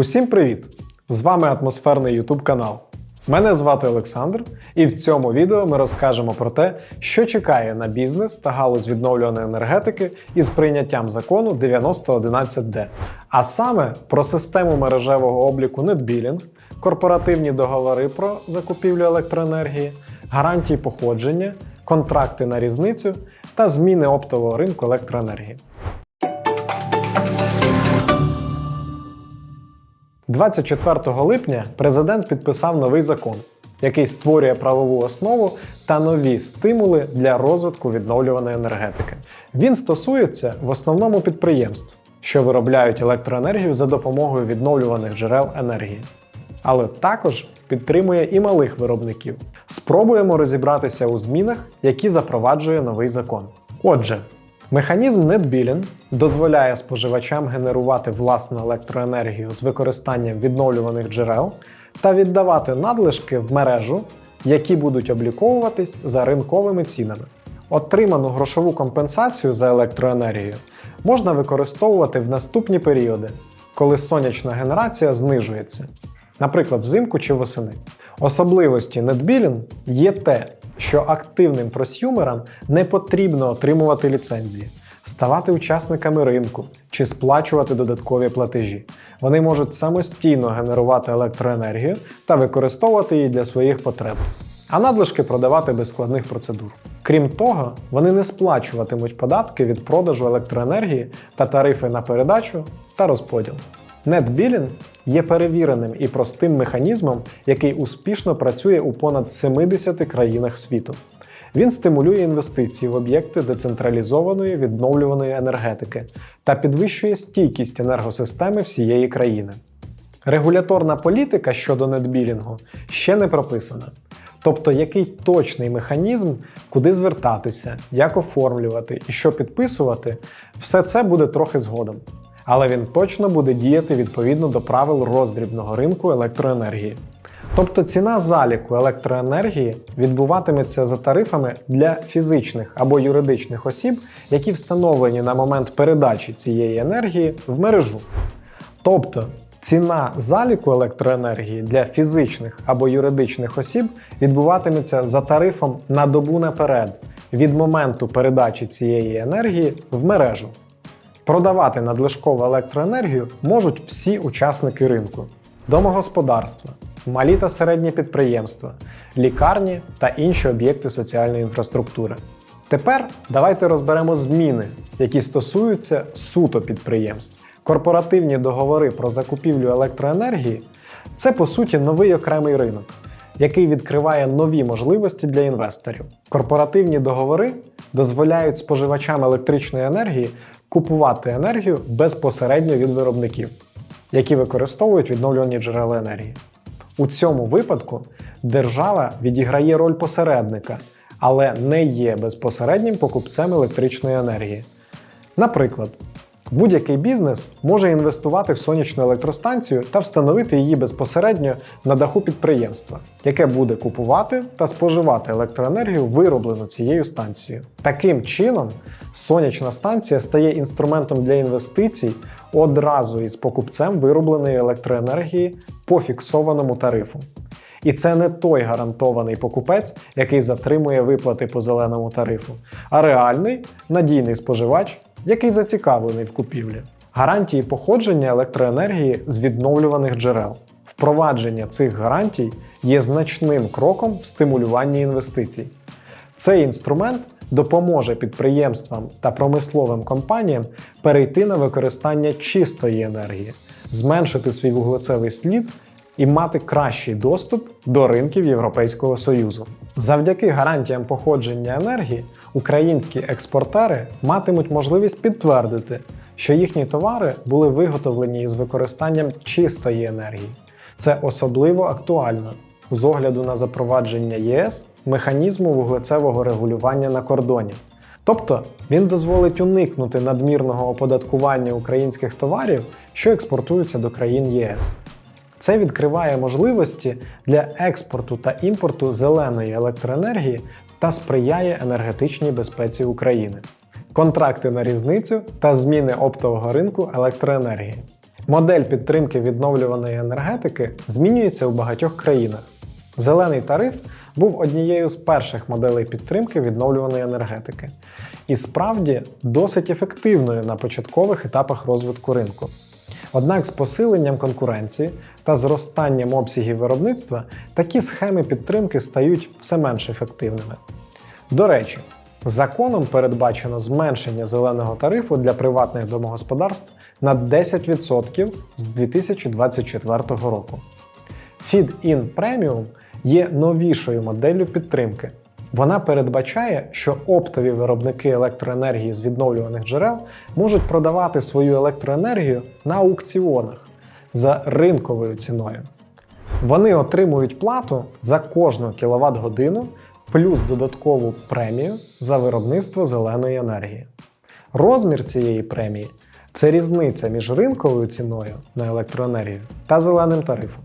Усім привіт! З вами атмосферний YouTube канал. Мене звати Олександр, і в цьому відео ми розкажемо про те, що чекає на бізнес та галузь відновлюваної енергетики із прийняттям закону 9011D, а саме про систему мережевого обліку NetBilling, корпоративні договори про закупівлю електроенергії, гарантії походження, контракти на різницю та зміни оптового ринку електроенергії. 24 липня президент підписав новий закон, який створює правову основу та нові стимули для розвитку відновлюваної енергетики. Він стосується в основному підприємств, що виробляють електроенергію за допомогою відновлюваних джерел енергії. Але також підтримує і малих виробників. Спробуємо розібратися у змінах, які запроваджує новий закон. Отже, Механізм NetBilling дозволяє споживачам генерувати власну електроенергію з використанням відновлюваних джерел та віддавати надлишки в мережу, які будуть обліковуватись за ринковими цінами. Отриману грошову компенсацію за електроенергію можна використовувати в наступні періоди, коли сонячна генерація знижується, наприклад, взимку чи восени. Особливості NetBilling є те, що активним просюмерам не потрібно отримувати ліцензії, ставати учасниками ринку чи сплачувати додаткові платежі. Вони можуть самостійно генерувати електроенергію та використовувати її для своїх потреб, а надлишки продавати без складних процедур. Крім того, вони не сплачуватимуть податки від продажу електроенергії та тарифи на передачу та розподіл. NetBilling є перевіреним і простим механізмом, який успішно працює у понад 70 країнах світу. Він стимулює інвестиції в об'єкти децентралізованої відновлюваної енергетики та підвищує стійкість енергосистеми всієї країни. Регуляторна політика щодо нетбілінгу ще не прописана. Тобто, який точний механізм, куди звертатися, як оформлювати і що підписувати, все це буде трохи згодом але він точно буде діяти відповідно до правил роздрібного ринку електроенергії. Тобто ціна заліку електроенергії відбуватиметься за тарифами для фізичних або юридичних осіб, які встановлені на момент передачі цієї енергії в мережу. Тобто ціна заліку електроенергії для фізичних або юридичних осіб відбуватиметься за тарифом на добу наперед від моменту передачі цієї енергії в мережу. Продавати надлишкову електроенергію можуть всі учасники ринку: домогосподарства, малі та середні підприємства, лікарні та інші об'єкти соціальної інфраструктури. Тепер давайте розберемо зміни, які стосуються суто підприємств. Корпоративні договори про закупівлю електроенергії це по суті новий окремий ринок, який відкриває нові можливості для інвесторів. Корпоративні договори дозволяють споживачам електричної енергії купувати енергію безпосередньо від виробників, які використовують відновлювані джерела енергії. У цьому випадку держава відіграє роль посередника, але не є безпосереднім покупцем електричної енергії. Наприклад, Будь-який бізнес може інвестувати в сонячну електростанцію та встановити її безпосередньо на даху підприємства, яке буде купувати та споживати електроенергію, вироблену цією станцією. Таким чином, сонячна станція стає інструментом для інвестицій одразу із покупцем виробленої електроенергії по фіксованому тарифу. І це не той гарантований покупець, який затримує виплати по зеленому тарифу, а реальний надійний споживач який зацікавлений в купівлі. Гарантії походження електроенергії з відновлюваних джерел. Впровадження цих гарантій є значним кроком в стимулюванні інвестицій. Цей інструмент допоможе підприємствам та промисловим компаніям перейти на використання чистої енергії, зменшити свій вуглецевий слід і мати кращий доступ до ринків Європейського Союзу. Завдяки гарантіям походження енергії українські експортери матимуть можливість підтвердити, що їхні товари були виготовлені із використанням чистої енергії. Це особливо актуально з огляду на запровадження ЄС механізму вуглецевого регулювання на кордоні. Тобто він дозволить уникнути надмірного оподаткування українських товарів, що експортуються до країн ЄС. Це відкриває можливості для експорту та імпорту зеленої електроенергії та сприяє енергетичній безпеці України. Контракти на різницю та зміни оптового ринку електроенергії. Модель підтримки відновлюваної енергетики змінюється у багатьох країнах. Зелений тариф був однією з перших моделей підтримки відновлюваної енергетики і справді досить ефективною на початкових етапах розвитку ринку. Однак з посиленням конкуренції та зростанням обсягів виробництва такі схеми підтримки стають все менш ефективними. До речі, законом передбачено зменшення зеленого тарифу для приватних домогосподарств на 10% з 2024 року. Feed-in Premium є новішою моделлю підтримки. Вона передбачає, що оптові виробники електроенергії з відновлюваних джерел можуть продавати свою електроенергію на аукціонах за ринковою ціною. Вони отримують плату за кожну кіловат годину плюс додаткову премію за виробництво зеленої енергії. Розмір цієї премії це різниця між ринковою ціною на електроенергію та зеленим тарифом.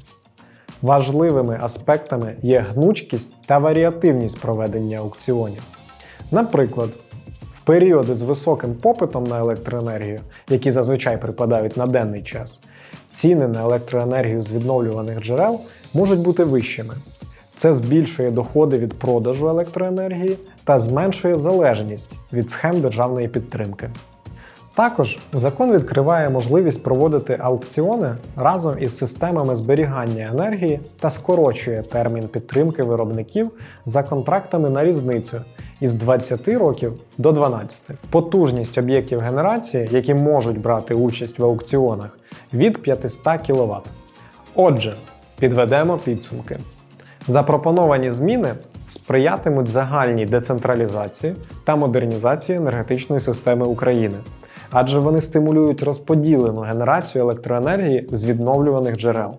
Важливими аспектами є гнучкість та варіативність проведення аукціонів. Наприклад, в періоди з високим попитом на електроенергію, які зазвичай припадають на денний час, ціни на електроенергію з відновлюваних джерел можуть бути вищими. Це збільшує доходи від продажу електроенергії та зменшує залежність від схем державної підтримки. Також закон відкриває можливість проводити аукціони разом із системами зберігання енергії та скорочує термін підтримки виробників за контрактами на різницю із 20 років до 12. Потужність об'єктів генерації, які можуть брати участь в аукціонах, від 500 кВт. Отже, підведемо підсумки. Запропоновані зміни сприятимуть загальній децентралізації та модернізації енергетичної системи України, адже вони стимулюють розподілену генерацію електроенергії з відновлюваних джерел.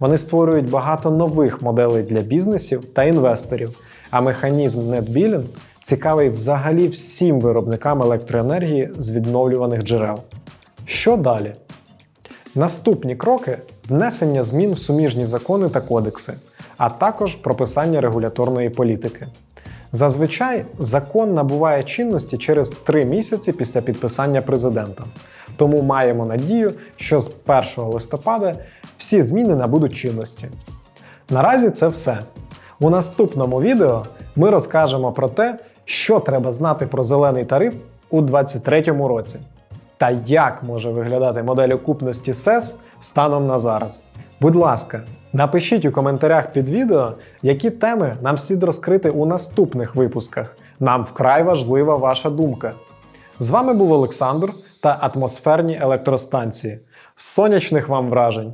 Вони створюють багато нових моделей для бізнесів та інвесторів, а механізм NetBilling цікавий взагалі всім виробникам електроенергії з відновлюваних джерел. Що далі? Наступні кроки внесення змін в суміжні закони та кодекси, а також прописання регуляторної політики. Зазвичай закон набуває чинності через 3 місяці після підписання президентом. Тому маємо надію, що з 1 листопада всі зміни набудуть чинності. Наразі це все. У наступному відео ми розкажемо про те, що треба знати про зелений тариф у 2023 році та як може виглядати модель окупності SES станом на зараз. Будь ласка, напишіть у коментарях під відео, які теми нам слід розкрити у наступних випусках. Нам вкрай важлива ваша думка. З вами був Олександр та атмосферні електростанції. Сонячних вам вражень!